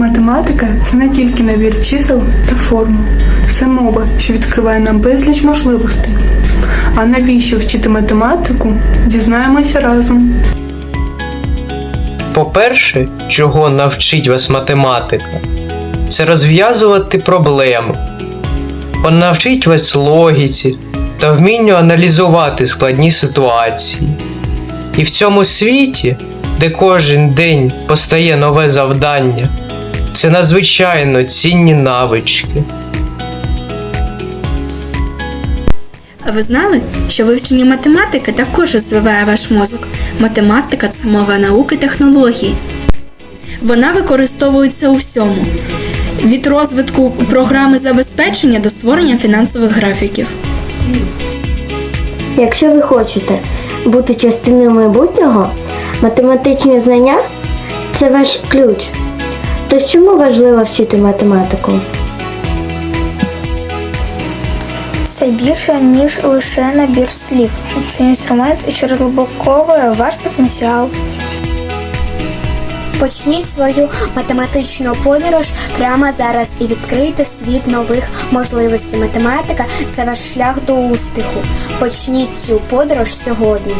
Математика це не тільки набір чисел та формул. Це мова, що відкриває нам безліч можливостей. А навіщо вчити математику? Дізнаємося разом. По-перше, чого навчить вас математика, це розв'язувати проблеми. Вона навчить вас логіці та вмінню аналізувати складні ситуації. І в цьому світі, де кожен день постає нове завдання, це надзвичайно цінні навички. А ви знали, що вивчення математики також розвиває ваш мозок? Математика це мова науки технології. Вона використовується у всьому: від розвитку програми забезпечення до створення фінансових графіків. Якщо ви хочете бути частиною майбутнього, математичні знання це ваш ключ. То чому важливо вчити математику? Це більше, ніж лише набір слів. Це інструмент, що розблоковує ваш потенціал. Почніть свою математичну подорож прямо зараз і відкрийте світ нових можливостей. Математика це ваш шлях до успіху. Почніть цю подорож сьогодні.